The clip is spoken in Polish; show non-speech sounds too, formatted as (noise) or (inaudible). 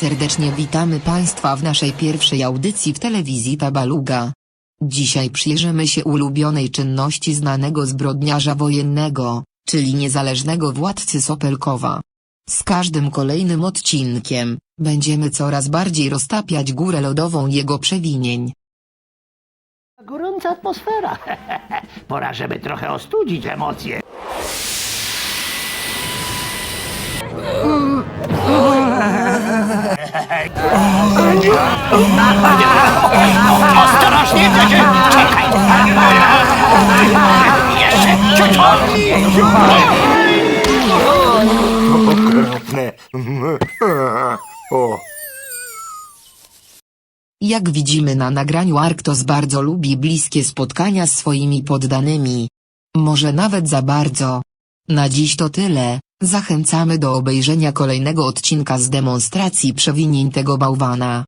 Serdecznie witamy Państwa w naszej pierwszej audycji w telewizji Tabaluga. Dzisiaj przyjrzymy się ulubionej czynności znanego zbrodniarza wojennego, czyli niezależnego władcy Sopelkowa. Z każdym kolejnym odcinkiem, będziemy coraz bardziej roztapiać górę lodową jego przewinień. Gorąca atmosfera. (laughs) Pora, żeby trochę ostudzić emocje. Ostrożnie, czekaj. Jeszcze. Okropne. O. Jak widzimy na nagraniu Arktos bardzo lubi bliskie spotkania z swoimi poddanymi. Może nawet za bardzo. Na dziś to tyle, Zachęcamy do obejrzenia kolejnego odcinka z demonstracji przewinień tego bałwana.